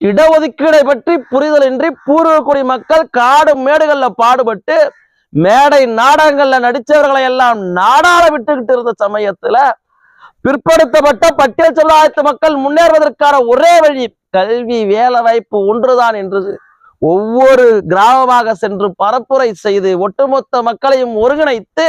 இடஒதுக்கீடை பற்றி புரிதலின்றி பூர்வக்குடி மக்கள் காடு மேடுகள்ல பாடுபட்டு மேடை நாடகங்கள்ல நடிச்சவர்களை எல்லாம் நாடாள விட்டுக்கிட்டு இருந்த சமயத்துல பிற்படுத்தப்பட்ட பட்டியல் சமுதாயத்து மக்கள் முன்னேறுவதற்கான ஒரே வழி கல்வி வேலை வாய்ப்பு ஒன்றுதான் என்று ஒவ்வொரு கிராமமாக சென்று பரப்புரை செய்து ஒட்டுமொத்த மக்களையும் ஒருங்கிணைத்து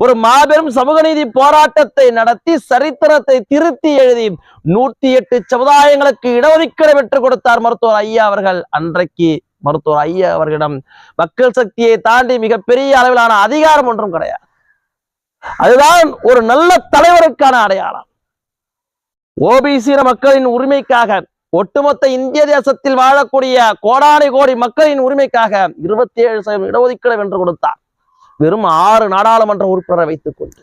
ஒரு மாபெரும் சமூக நீதி போராட்டத்தை நடத்தி சரித்திரத்தை திருத்தி எழுதி நூத்தி எட்டு சமுதாயங்களுக்கு இடஒதுக்கீடு பெற்றுக் கொடுத்தார் மருத்துவர் ஐயா அவர்கள். அன்றைக்கு மருத்துவர் ஐயா அவர்களிடம் மக்கள் சக்தியை தாண்டி மிகப்பெரிய அளவிலான அதிகாரம் ஒன்றும் கிடையாது. அதுதான் ஒரு நல்ல தலைவருக்கான அடையாளம். ஓபிசி மக்களின் உரிமைக்காக ஒட்டுமொத்த இந்திய தேசத்தில் வாழக்கூடிய கோடானி கோடி மக்களின் உரிமைக்காக இருபத்தி ஏழு சதவீதம் இடஒதுக்கீடு வென்று கொடுத்தார். வெறும் ஆறு நாடாளுமன்ற உறுப்பினரை வைத்துக் கொண்டு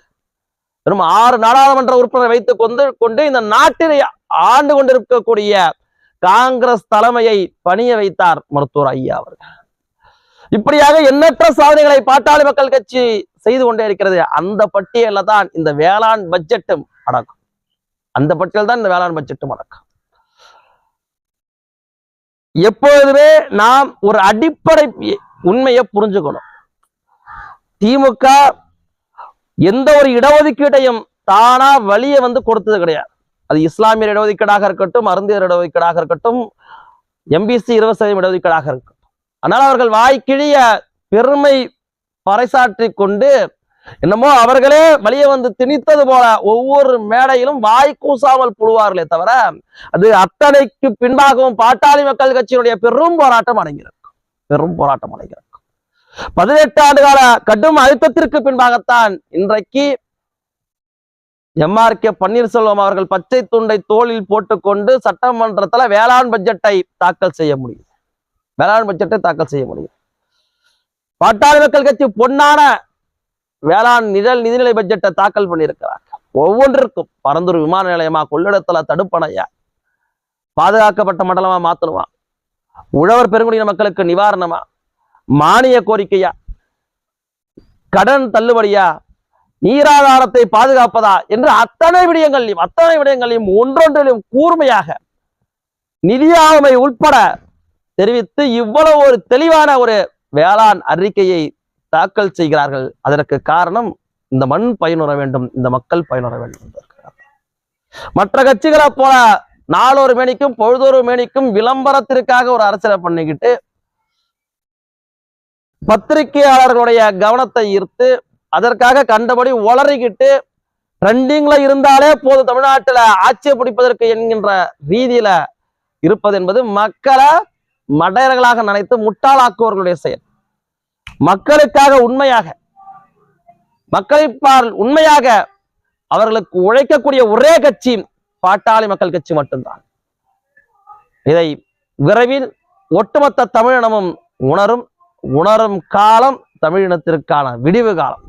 வெறும் ஆறு நாடாளுமன்ற உறுப்பினரை வைத்துக் கொண்டு கொண்டு இந்த நாட்டினை ஆண்டு கொண்டிருக்கக்கூடிய காங்கிரஸ் தலைமையை பணிய வைத்தார் மருத்துவர் ஐயா அவர்கள். இப்படியாக எண்ணற்ற சாதனைகளை பாட்டாளி மக்கள் கட்சி செய்து கொண்டே இருக்கிறது. அந்த பட்டியல தான் இந்த வேளாண் பட்ஜெட்டும் அடக்கும் அந்த பட்டியல் தான் இந்த வேளாண் பட்ஜெட்டும் அடக்கும் எப்பொழுதுமே நாம் ஒரு அடிப்படை உண்மையை புரிஞ்சுக்கணும். திமுக எந்த ஒரு இடஒதுக்கீட்டையும் தானா வழியை வந்து கொடுத்தது கிடையாது. அது இஸ்லாமியர் இடஒதுக்கீடாக இருக்கட்டும் அருந்தியர் இடஒதுக்கீடாக இருக்கட்டும் எம்பிசி இருபது சதவீதம் இடஒதுக்கீடாக இருக்கட்டும். ஆனால் அவர்கள் வாய்க்கிழிய பெருமை பறைசாற்றி கொண்டு என்னமோ அவர்களே வழியை வந்து திணித்தது போல ஒவ்வொரு மேடையிலும் வாய் கூசாமல் புழுவார்களே தவிர அது அத்தனைக்கு பின்பாகவும் பாட்டாளி மக்கள் கட்சியினுடைய பெரும் போராட்டம் அடங்கியிருக்கும் பெரும் போராட்டம் அடங்கியிருக்கும் பதினெட்டு ஆண்டு கால கடும் அழுத்தத்திற்கு பின்பாகத்தான் இன்றைக்கு எம்ஆர் கே பன்னீர்செல்வம் அவர்கள் பச்சை துண்டை தோளில் போட்டுக்கொண்டு சட்டமன்றத்துல வேளாண் பட்ஜெட்டை தாக்கல் செய்ய முடியும். வேளாண் பட்ஜெட்டை தாக்கல் செய்ய முடியும். பாட்டாளி மக்கள் கட்சி பொன்னான வேளாண் நிழல் நிதிநிலை பட்ஜெட்டை தாக்கல் பண்ணியிருக்கிறார் ஒவ்வொன்றிற்கும் பரந்தூர் விமான நிலையமா கொள்ளிடத்துல தடுப்பணையா பாதுகாக்கப்பட்ட மண்டலமா மாத்தணுமா உழவர் பெருங்குடியின மக்களுக்கு நிவாரணமா மானிய கோரிக்கையா? கடன் தள்ளுபடியா? நீராதாரத்தை பாதுகாப்பதா? என்று அத்தனை விடயங்களையும் அத்தனை விடயங்களையும் ஒன்றொன்றிலும் கூர்மையாக நிதியாமை உட்பட தெரிவித்து இவ்வளவு ஒரு தெளிவான ஒரு வேளாண் அறிக்கையை தாக்கல் செய்கிறார்கள். அதற்கு காரணம் இந்த மண் பயனுற வேண்டும் இந்த மக்கள் பயனுற வேண்டும் மற்ற கட்சிகளை போல நாளொரு மேனிக்கும் பொழுதொரு மேனிக்கும் விளம்பரத்திற்காக ஒரு அரசியலை பண்ணிக்கிட்டு பத்திரிகையாளர்களுடைய கவனத்தை ஈர்த்து அதற்காக கண்டபடி உளறிக்கிட்டு ட்ரெண்டிங்ல இருந்தாலே போதும். தமிழ்நாட்டுல ஆட்சியை பிடிப்பதற்கு என்கின்ற ரீதியில இருப்பது என்பது மக்களை மடையர்களாக நினைத்து முட்டாளாக்குவர்களுடைய செயல். மக்களுக்காக உண்மையாக மக்களை உண்மையாக அவர்களுக்கு உழைக்கக்கூடிய ஒரே கட்சி பாட்டாளி மக்கள் கட்சி மட்டும்தான். இதை விரைவில் ஒட்டுமொத்த தமிழினமும் உணரும். உணரும் காலம் தமிழினத்திற்கான விடிவு காலம்.